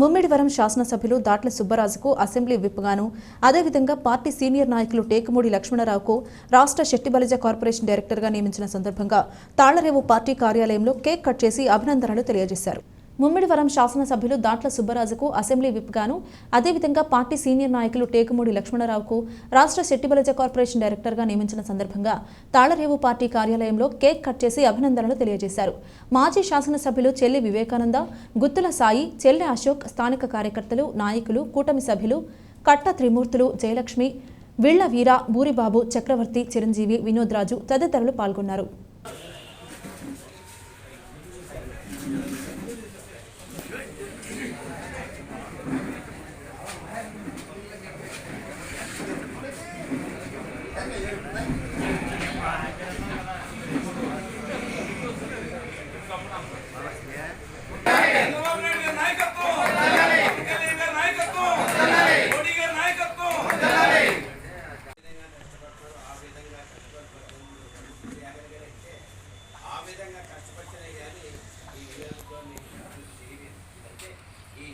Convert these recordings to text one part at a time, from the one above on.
ముమ్మిడివరం శాసనసభ్యులు దాట్ల సుబ్బరాజుకు అసెంబ్లీ విప్గాను అదేవిధంగా party senior నాయకులు టేకుమూడి లక్ష్మణరావుకు రాష్ట్ర శెట్టిబలిజ కార్పొరేషన్ డైరెక్టర్గా నియమించిన సందర్భంగా తాళ్ళరేవు పార్టీ కార్యాలయంలో కేక్ కట్ చేసి అభినందనలు తెలియజేశారు. ముమ్మిడివరం శాసనసభ్యులు దాట్ల సుబ్బరాజుకు అసెంబ్లీ విప్గాను. అదేవిధంగా పార్టీ సీనియర్ నాయకులు టేకుమూడి లక్ష్మణరావుకు రాష్ట్ర శెట్టిబలజ కార్పొరేషన్ డైరెక్టర్గా నియమించిన సందర్భంగా తాళరేవు పార్టీ కార్యాలయంలో కేక్ కట్ చేసి అభినందనలు తెలియజేశారు. మాజీ శాసనసభ్యులు చెల్లి వివేకానంద గుత్తుల సాయి చెల్లె అశోక్ స్థానిక కార్యకర్తలు నాయకులు కూటమి సభ్యులు కట్ట త్రిమూర్తులు జయలక్ష్మి విళ్ళ వీర బూరిబాబు చక్రవర్తి చిరంజీవి వినోద్రాజు తదితరులు పాల్గొన్నారు చంద్రబాబు నాయుడు గారి నాయకత్వం వెంకయ్య గారి నాయకత్వం మోడీ గారి నాయకత్వం ఆ విధంగా కష్టపడితేనే కానీ ఈ నియోజకవర్గాన్ని అభివృద్ధి చేయలేదు అంటే ఈ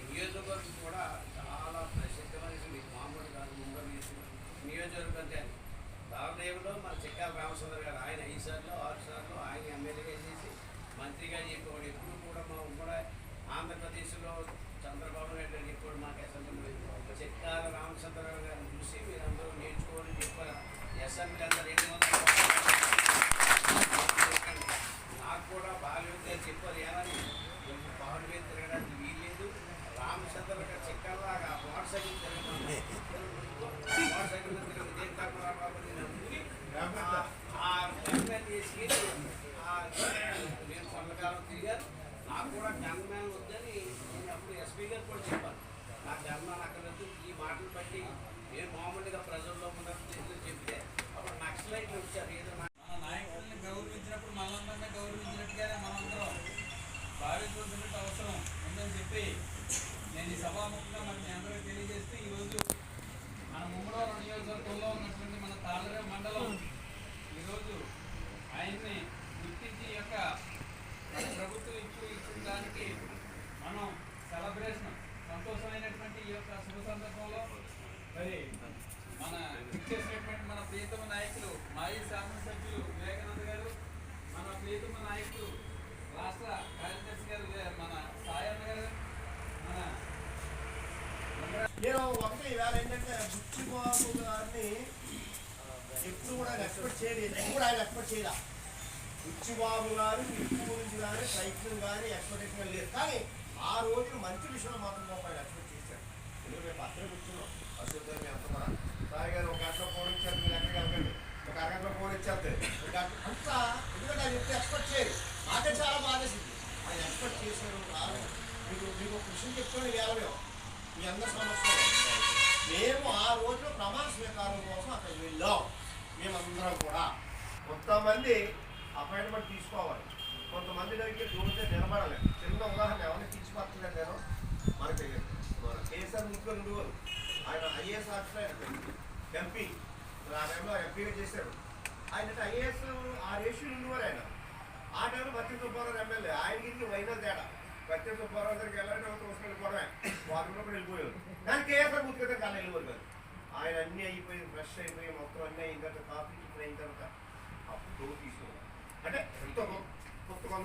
నియోజకవర్గం కూడా చాలా ప్రసిద్ధమైన మీకు మామూలు కాదు ముంబై నియోజకవర్గం అంటే దావదేవులో మన చిక్కాల రామచంద్ర గారు ఆయన ఐదు సార్లు ఆరు సార్లు ఆయన ఎమ్మెల్యేగా చేసి మంత్రిగా చెప్పేవాడు ఎప్పుడు కూడా మా ఉమ్మడి ఆంధ్రప్రదేశ్లో చంద్రబాబు నాయుడు గారు చెప్పాడు మాకు అసెంబ్లీ చిక్కాల రామచంద్రరావు గారిని చూసి మీరందరూ నేర్చుకోవాలని చెప్పారు. అసెంబ్లీ అంతా రెండు వందల నాకు కూడా బాల్యోదయం చెప్పారు. ఏమని? కొంచెం పాడు తిరగడానికి వీల్లేదు? రామచంద్ర గారు చిక్కల్లాగా మోటార్ సైకిల్ తిరగడం మోటార్ సైకిల్ మీద తిరగదు దేని కర్మరాబాబు నేను కొంతకాలం తిరిగాను. నాకు కూడా గన్మ్యాన్ వద్దని నేను అప్పుడు ఎస్పీ గారు కూడా చెప్పాను నాకు గన్మ్యాన్ అక్కర్లేదు ఈ మాటలు బట్టి నేను మామూలుగా ప్రజల్లో ఉన్న చెప్తే అప్పుడు నక్సలైట్లు వచ్చారు. ఏదో మన నాయకుల్ని గౌరవించినప్పుడు మనందరినీ గౌరవించినట్టుగానే మనందరం భావించుకుంటున్నట్టు అవసరం ఉందని చెప్పి నేను ఈ సభాముఖంగా మరి మీ అందరికీ తెలియజేస్తూ ఈరోజు మన ముమ్మడవరం నియోజకవర్గంలో ఉన్నటువంటి ఈ యొక్క శుభ సందర్భంలో మరి మన ఇచ్చేసినటువంటి మన ప్రియతమ నాయకులు మాజీ శాసనసభ్యులు వివేకానంద గారు మన ప్రియతమ నాయకులు రాష్ట్ర కార్యదర్శి గారు మన సాయన్న గారు మన నేను ఒకటి ఇవాళ ఏంటంటే బుచ్చిబాబు గారిని ఎప్పుడు కూడా ఆయన ఎక్స్పెక్ట్ చేయలేదు ఎప్పుడు ఆయన ఎక్స్పెక్ట్ చేయలే. బుచ్చిబాబు గారు ఎక్కువ గురించి కానీ ప్రయత్నం కానీ ఎక్స్పెక్టేషన్ లేదు. కానీ ఆ రోజు మంచి విషయంలో మాత్రం ఆయన ఎక్స్పెక్ట్ చేశాడు ఎందుకంటే మేము పక్కన కూర్చున్నాం. అశోక్ గారు ఎంత సాయి గారు ఒక గంటలో ఫోన్ ఇచ్చారు మీరు ఎక్కడికి వెళ్ళకండి. ఒక అరగంటలో ఫోన్ ఇచ్చేస్తే ఒక గంట అంతా ఎందుకంటే ఆయన ఎప్పుడు ఎక్స్పెక్ట్ చేయరు. నాకే చాలా బాధేసింది. ఆయన ఎక్స్పెక్ట్ చేశారు రాలేదు. మీకు మీకు ఒక విషయం చెప్తాను వేల మీ అందరి సమస్య మేము ఆ రోజు ప్రమాణ స్వీకారం కోసం అక్కడికి వెళ్ళాం. మేమందరం కూడా. కొంతమంది అపాయింట్మెంట్ తీసుకోవాలి. కొంతమంది దగ్గరికి దూరితే ఎంపీ ఆ టైంలో ఎంపీగా చేశారు. ఆయన ఐఏఎస్ ఆ రేషియో ఉండేవారు ఆయన. ఆ టైంలో భక్తి సుబ్బారావు ఎమ్మెల్యే. ఆయనకి వైనా తేడా. భక్తి సుబ్బారావు దగ్గరికి వెళ్ళాలంటే ఒక రోజు వెళ్ళిపోవడమే వాళ్ళు కూడా వెళ్ళిపోయారు. కానీ కేఎస్ఆర్ బూత్ కదా కళ్ళు వెళ్ళిపోరు కాదు. ఆయన అన్నీ అయిపోయి ఫ్రెష్ అయిపోయి మొత్తం అన్నీ అయిన తర్వాత కాఫీ టిఫిన్ అయిన తర్వాత అప్పుడు తీసుకున్నారు అంటే ఎంతో కొత్త కొంత